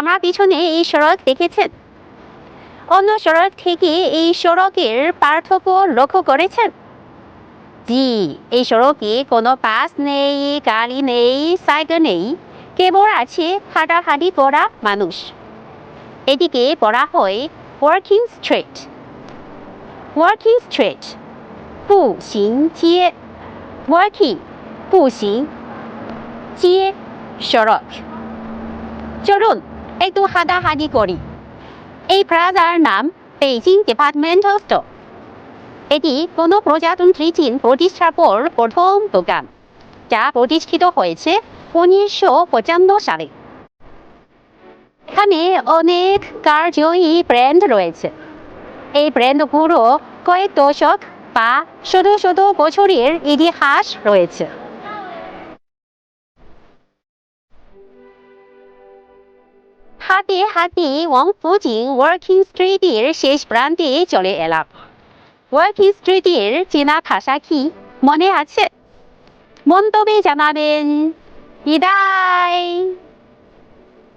আমার পিছনে এই সড়ক দেখেছেন অন্য সড়ক থেকে এই সড়কের পার্থক্য লক্ষ্য করেছেন জি এই সড়কে কোনো বাস নেই গাড়ি নেই সাইকেল নেই কেবল আছে হাঁটাহাঁটি করা মানুষ এটিকে বলা হয় working street working street 步行街 working 步行街 সড়ক চলুন একটু হাঁটাহাঁটি করি। এই প্লাজার নাম বেইজিং ডিপার্টমেন্টাল স্টোর এটি কোনো প্রজাতন্ত্রী চীন প্রতিষ্ঠার পর প্রথম দোকান যা প্রতিষ্ঠিত হয়েছে উনিশশো পঁচান্ন সালে। এখানে অনেক কার্যই ব্র্যান্ড রয়েছে। এই ব্র্যান্ডগুলো কয়েক দশক বা শত শত বছরের ইতিহাস রয়েছে। হাতে হাতে ওয়াং ফুজিং ওয়ার্কিং স্ট্রিটের শেষ প্রান্তে চলে এলাম। ওয়ার্কিং স্ট্রিটের চেনা ভাষা কি মনে আছে? মন্তব্যে জানাবেন। বিদায়।